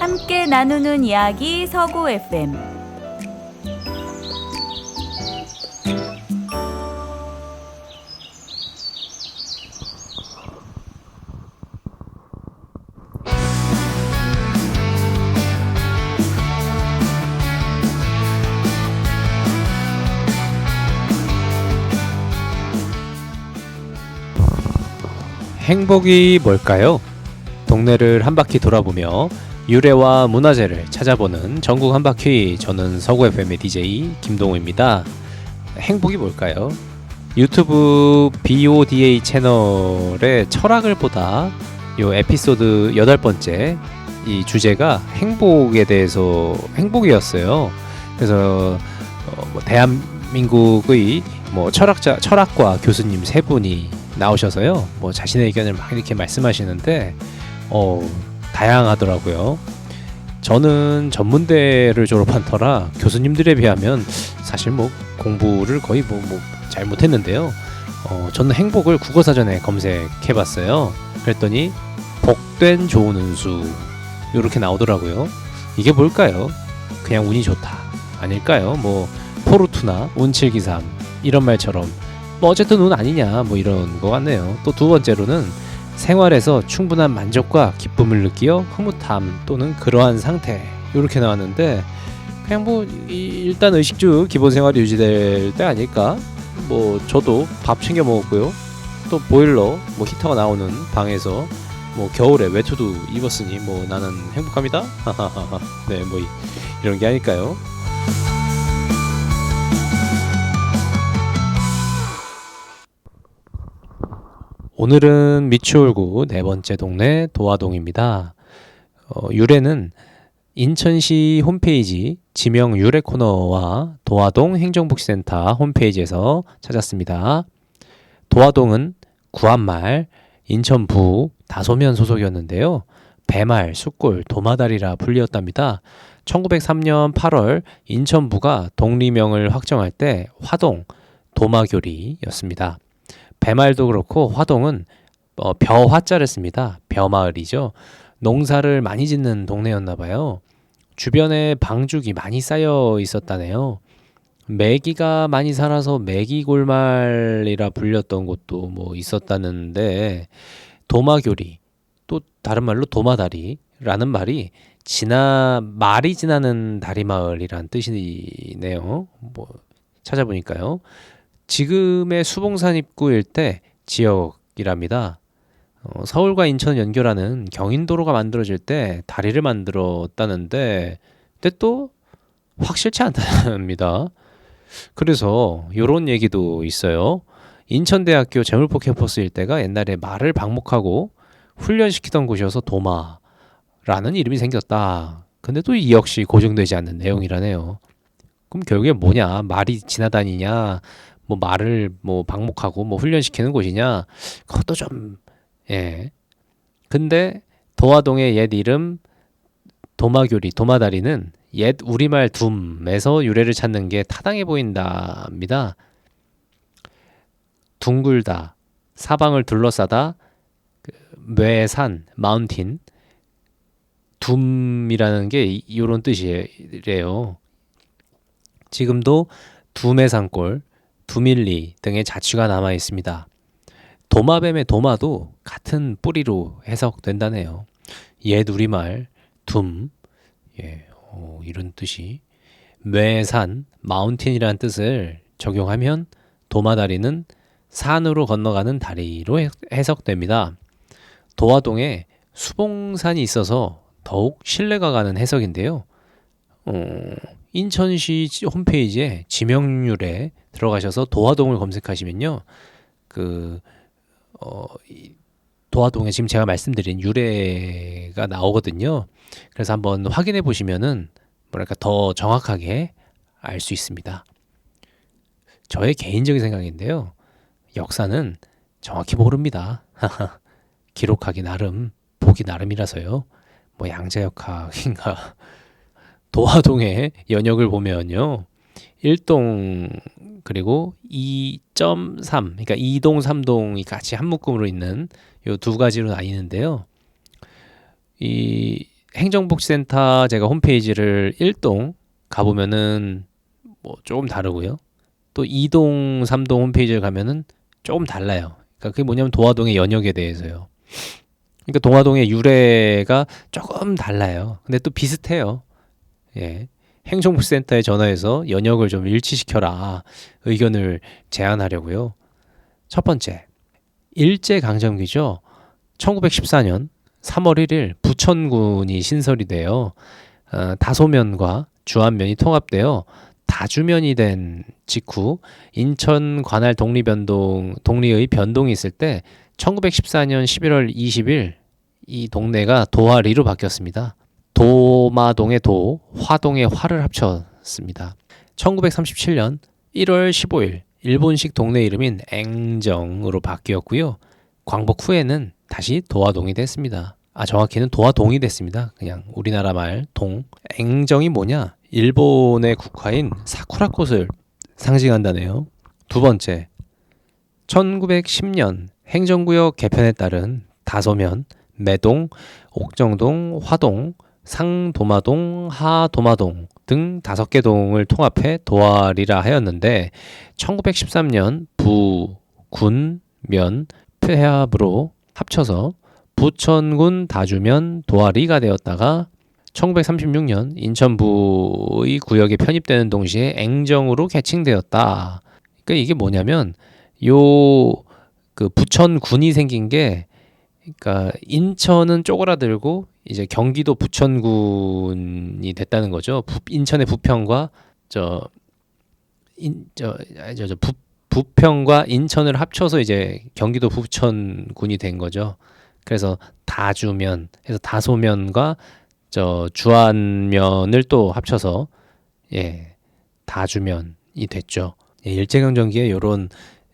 함께 나누는 이야기 서구 FM. 행복이 뭘까요? 동네를 한 바퀴 돌아보며 유래와 문화재를 찾아보는 전국 한 바퀴 저는 서구 FM의 DJ 김동우입니다. 행복이 뭘까요? 유튜브 BODA 채널의 철학을 보다 요 에피소드 여덟 번째 이 주제가 행복에 대해서 행복이었어요. 그래서 어, 뭐 대한민국의 뭐 철학자 철학과 교수님 세 분이 나오셔서요. 뭐 자신의 의견을 막 이렇게 말씀하시는데 어 다양하더라고요. 저는 전문대를 졸업한 터라 교수님들에 비하면 사실 뭐 공부를 거의 뭐, 뭐 잘 못했는데요. 어, 저는 행복을 국어사전에 검색해봤어요. 그랬더니 복된 좋은 운수 이렇게 나오더라고요. 이게 뭘까요? 그냥 운이 좋다 아닐까요? 뭐 포르투나 운칠기삼 이런 말처럼 뭐 어쨌든 운 아니냐 뭐 이런 거 같네요. 또 두 번째로는 생활에서 충분한 만족과 기쁨을 느끼어 흐뭇함 또는 그러한 상태 이렇게 나왔는데 그냥 뭐 이- 일단 의식주 기본 생활이 유지될 때 아닐까? 뭐 저도 밥 챙겨 먹었고요. 또 보일러 뭐 히터가 나오는 방에서 뭐 겨울에 외투도 입었으니 뭐 나는 행복합니다. 네, 뭐 이- 이런 게 아닐까요? 오늘은 미추홀구 네 번째 동네 도화동입니다. 어, 유래는 인천시 홈페이지 지명 유래 코너와 도화동 행정복지센터 홈페이지에서 찾았습니다. 도화동은 구한말, 인천부, 다소면 소속이었는데요. 배말, 숫골, 도마다리라 불리었답니다. 1903년 8월 인천부가 독리명을 확정할 때 화동, 도마교리였습니다. 배말도 그렇고 화동은 어, 벼화자를 씁니다. 벼마을이죠. 농사를 많이 짓는 동네였나 봐요. 주변에 방죽이 많이 쌓여 있었다네요. 메기가 많이 살아서 메기골말이라 불렸던 곳도 뭐 있었다는데 도마교리 또 다른 말로 도마다리라는 말이 지나 말이 지나는 다리 마을이란 뜻이네요. 뭐 찾아보니까요. 지금의 수봉산 입구 일대 지역이랍니다. 어, 서울과 인천 연결하는 경인도로가 만들어질 때 다리를 만들었다는데 근데 또 확실치 않답니다. 그래서 요런 얘기도 있어요. 인천대학교 재물포 캠퍼스 일대가 옛날에 말을 방목하고 훈련시키던 곳이어서 도마라는 이름이 생겼다. 근데 또 이 역시 고정되지 않는 내용이라네요. 그럼 결국에 뭐냐? 말이 지나다니냐? 뭐 말을 뭐 방목하고 뭐 훈련시키는 곳이냐? 그것도 좀 예. 근데 도화동의 옛 이름 도마교리 도마다리는 옛 우리말 둠에서 유래를 찾는 게 타당해 보인답니다. 둥글다, 사방을 둘러싸다, 그 뇌산, 마운틴, 둠이라는 게 이- 이런 뜻이래요. 지금도 둠의 산골, 두밀리 등의 자취가 남아 있습니다. 도마뱀의 도마도 같은 뿌리로 해석된다네요. 옛 우리말 둠, 예, 어, 이런 뜻이 뇌산, 마운틴이라는 뜻을 적용하면 도마다리는 산으로 건너가는 다리로 해- 해석됩니다. 도화동에 수봉산이 있어서 더욱 신뢰가 가는 해석인데요. 어, 인천시 지- 홈페이지에 지명률에 들어가셔서 도화동을 검색하시면요. 그 어, 이 도화동에 지금 제가 말씀드린 유래가 나오거든요. 그래서 한번 확인해 보시면은 뭐랄까 더 정확하게 알 수 있습니다. 저의 개인적인 생각인데요. 역사는 정확히 모릅니다. 기록하기 나름, 보기 나름이라서요. 뭐 양자역학인가 도화동의 연역을 보면요. 1동 그리고 2.3 그러니까 2동 3동이 같이 한 묶음으로 있는 요 두 가지로 나뉘는데요. 이 행정복지센터 제가 홈페이지를 1동 가보면은 뭐 조금 다르고요. 또 2동, 3동 홈페이지를 가면은 조금 달라요. 그러니까 그게 뭐냐면 도화동의 연역에 대해서요. 그러니까 동화동의 유래가 조금 달라요. 근데 또 비슷해요. 예. 행정복지센터에 전화해서 연역을 좀 일치시켜라 의견을 제안하려고요. 첫 번째, 일제 강점기죠. 1914년 3월 1일 부천군이 신설이 되어 어, 다소면과 주안면이 통합되어 다주면이 된 직후 인천 관할 독립변동 독리의 변동이 있을 때 1914년 11월 20일 이 동네가 도화리로 바뀌었습니다. 도마동의 도, 화동의 화를 합쳤습니다. 1937년 1월 15일 일본식 동네 이름인 앵정으로 바뀌었고요. 광복 후에는 다시 도화동이 됐습니다. 아 정확히는 도화동이 됐습니다. 그냥 우리나라 말 동. 앵정이 뭐냐? 일본의 국화인 사쿠라 꽃을 상징한다네요. 두 번째, 1910년 행정구역 개편에 따른 다소면, 매동, 옥정동, 화동, 상도마동, 하도마동 등 다섯 개 동을 통합해 도화리라 하였는데 1913년 부, 군, 면, 폐합으로 합쳐서 부천군 다주면 도화리가 되었다가 1936년 인천부의 구역에 편입되는 동시에 앵정으로 개칭되었다. 그러니까 이게 뭐냐면 요 그 부천군이 생긴 게 그러니까 인천은 쪼그라들고 이제 경기도 부천군이 됐다는 거죠. 부, 인천의 부평과 저인저저 부 부평과 인천을 합쳐서 이제 경기도 부천군이 된 거죠. 그래서 다주면 해서 다소면과 저 주안면을 또 합쳐서 예 다주면이 됐죠. 예, 일제강점기에 요런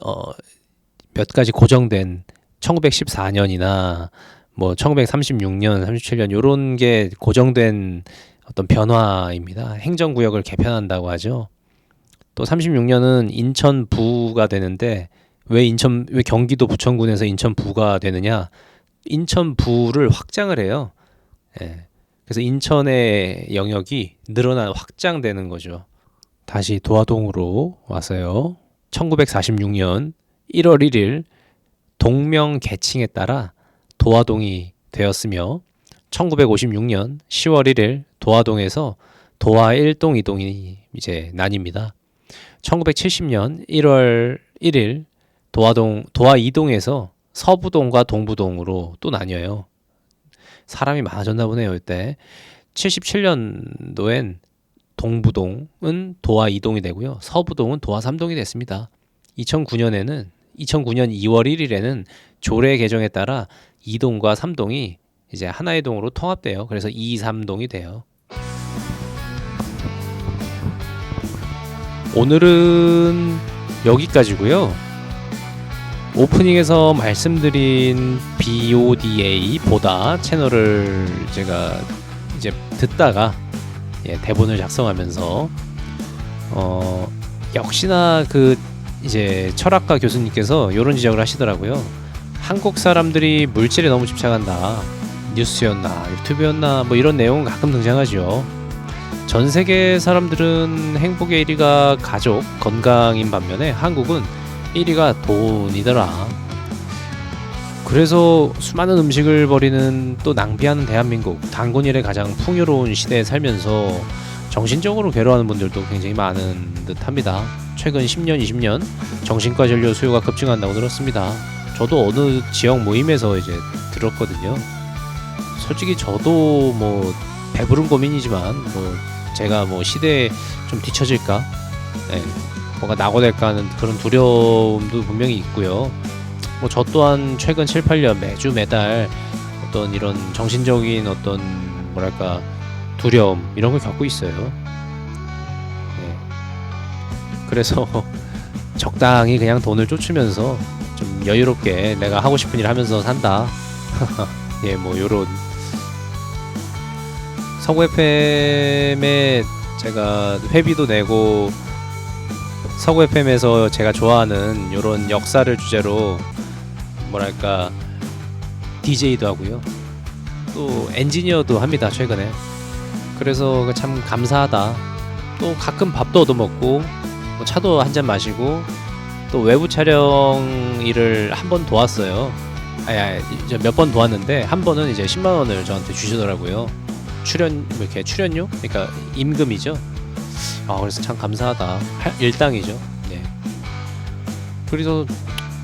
어몇 가지 고정된 1914년이나 뭐 1936년, 37년 요런 게 고정된 어떤 변화입니다. 행정 구역을 개편한다고 하죠. 또 36년은 인천부가 되는데 왜 인천 왜 경기도 부천군에서 인천부가 되느냐? 인천부를 확장을 해요. 예. 그래서 인천의 영역이 늘어나 확장되는 거죠. 다시 도화동으로 와서요. 1946년 1월 1일 동명 개칭에 따라 도화동이 되었으며 1956년 10월 1일 도화동에서 도화 1동 2동이 이제 나뉩니다. 1970년 1월 1일 도화동 도화 2동에서 서부동과 동부동으로 또 나뉘어요. 사람이 많아졌나 보네요, 이때. 77년도엔 동부동은 도화 2동이 되고요. 서부동은 도화 3동이 됐습니다. 2009년에는 2009년 2월 1일에는 조례 개정에 따라 2동과 3동이 이제 하나의 동으로 통합돼요. 그래서 2, 3동이 돼요. 오늘은 여기까지고요. 오프닝에서 말씀드린 BODA보다 채널을 제가 이제 듣다가 예, 대본을 작성하면서 어 역시나 그 이제 철학가 교수님께서 이런 지적을 하시더라고요. 한국 사람들이 물질에 너무 집착한다. 뉴스였나 유튜브였나 뭐 이런 내용은 가끔 등장하죠. 전 세계 사람들은 행복의 1위가 가족, 건강인 반면에 한국은 1위가 돈이더라. 그래서 수많은 음식을 버리는 또 낭비하는 대한민국, 단군일의 가장 풍요로운 시대에 살면서 정신적으로 괴로워하는 분들도 굉장히 많은 듯 합니다. 최근 10년, 20년 정신과 진료 수요가 급증한다고 들었습니다. 저도 어느 지역 모임에서 이제 들었거든요. 솔직히 저도 뭐 배부른 고민이지만 뭐 제가 뭐 시대에 좀 뒤처질까, 네, 뭐가 낙오될까 하는 그런 두려움도 분명히 있고요. 뭐 저 또한 최근 7, 8년 매주 매달 어떤 이런 정신적인 어떤 뭐랄까 두려움 이런 걸 겪고 있어요. 네. 그래서 적당히 그냥 돈을 쫓으면서 좀 여유롭게 내가 하고 싶은 일 하면서 산다. 예, 뭐 요런 서구 FM에 제가 회비도 내고 서구 FM에서 제가 좋아하는 요런 역사를 주제로 뭐랄까 DJ도 하고요. 또 엔지니어도 합니다 최근에. 그래서 그참 감사하다. 또 가끔 밥도 얻어먹고 뭐 차도 한 잔 마시고 또 외부 촬영 일을 한 번 도왔어요. 아야 이제 몇 번 도왔는데 한 번은 이제 10만 원을 저한테 주시더라고요. 출연 뭐 이렇게 출연료? 그러니까 임금이죠. 아 그래서 참 감사하다. 할- 일당이죠. 네. 그래서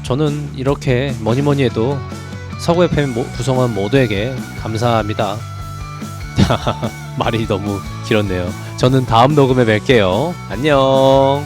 저는 이렇게 뭐니 뭐니 해도 서구 FM 모- 구성원 모두에게 감사합니다. 말이 너무 길었네요. 저는 다음 녹음에 뵐게요. 안녕.